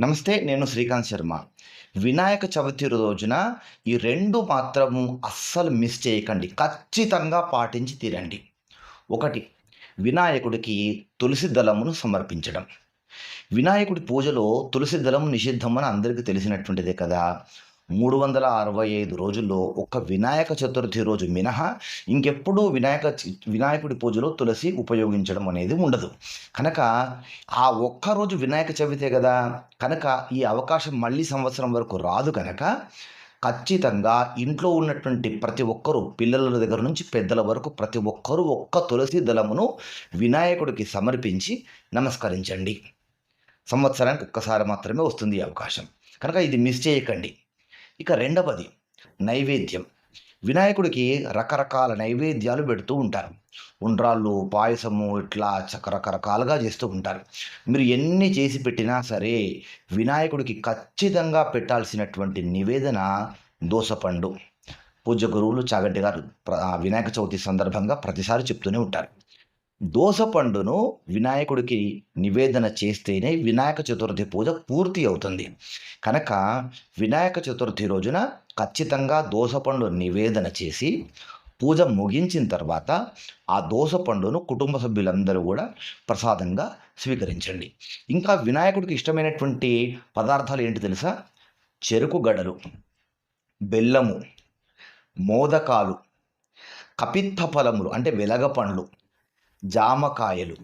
నమస్తే నేను శ్రీకాంత్ శర్మ. వినాయక చవితి రోజున ఈ రెండు మాత్రము అస్సలు మిస్ చేయకండి. ఖచ్చితంగా పాటించి తీరండి. ఒకటి వినాయకుడికి తులసి దళమును సమర్పించడం. వినాయకుడి పూజలో తులసి దళం నిషిద్ధమని అందరికీ తెలిసినటువంటిదే కదా. మూడు వందల అరవై ఐదు రోజుల్లో ఒక్క వినాయక చతుర్థి రోజు మినహా ఇంకెప్పుడూ వినాయక చి- వినాయకుడి పూజలో తులసి ఉపయోగించడం అనేది ఉండదు. కనుక ఆ ఒక్కరోజు వినాయక చవితే కదా కనుక ఈ అవకాశం మళ్ళీ సంవత్సరం వరకు రాదు కనుక ఖచ్చితంగా ఇంట్లో ఉన్నటువంటి ప్రతి ఒక్కరూ పిల్లల దగ్గర నుంచి పెద్దల వరకు ప్రతి ఒక్కరూ ఒక్క తులసి దళమును వినాయకుడికి సమర్పించి నమస్కరించండి. సంవత్సరానికి ఒక్కసారి మాత్రమే వస్తుంది ఈ అవకాశం. కనుక ఇది మిస్ చేయకండి. ఇక రెండవది నైవేద్యం. వినాయకుడికి రకరకాల నైవేద్యాలు పెడుతూ ఉంటారు. ఉండ్రాళ్ళు పాయసము ఇట్లా చక రకరకాలుగా చేస్తూ ఉంటారు. మీరు ఎన్ని చేసి పెట్టినా సరే వినాయకుడికి ఖచ్చితంగా పెట్టాల్సినటువంటి నివేదన దోసపండు పూజ్య గురువులు చాగంటి గారు వినాయక చవితి సందర్భంగా ప్రతిసారి చెప్తూనే ఉంటారు. దోసపండును వినాయకుడికి నివేదన చేస్తేనే వినాయక చతుర్థి పూజ పూర్తి అవుతుంది. కనుక వినాయక చతుర్థి రోజున ఖచ్చితంగా దోసపండు నివేదన చేసి పూజ ముగించిన తర్వాత ఆ దోసపండును కుటుంబ సభ్యులందరూ కూడా ప్రసాదంగా స్వీకరించండి. ఇంకా వినాయకుడికి ఇష్టమైనటువంటి పదార్థాలు ఏంటి తెలుసా? చెరుకు గడలు బెల్లము మోదకాలు కపిత్త ఫలములు అంటే వెలగ పండ్లు జామకాయలు.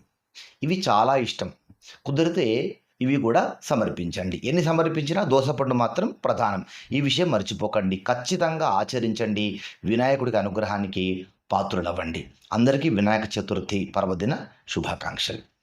ఇవి చాలా ఇష్టం. కుదిరితే ఇవి కూడా సమర్పించండి. ఎన్ని సమర్పించినా దోసపండు మాత్రం ప్రధానం. ఈ విషయం మర్చిపోకండి. ఖచ్చితంగా ఆచరించండి. వినాయకుడికి అనుగ్రహానికి పాత్రులవ్వండి. అందరికీ వినాయక చతుర్థి పర్వదిన శుభాకాంక్షలు.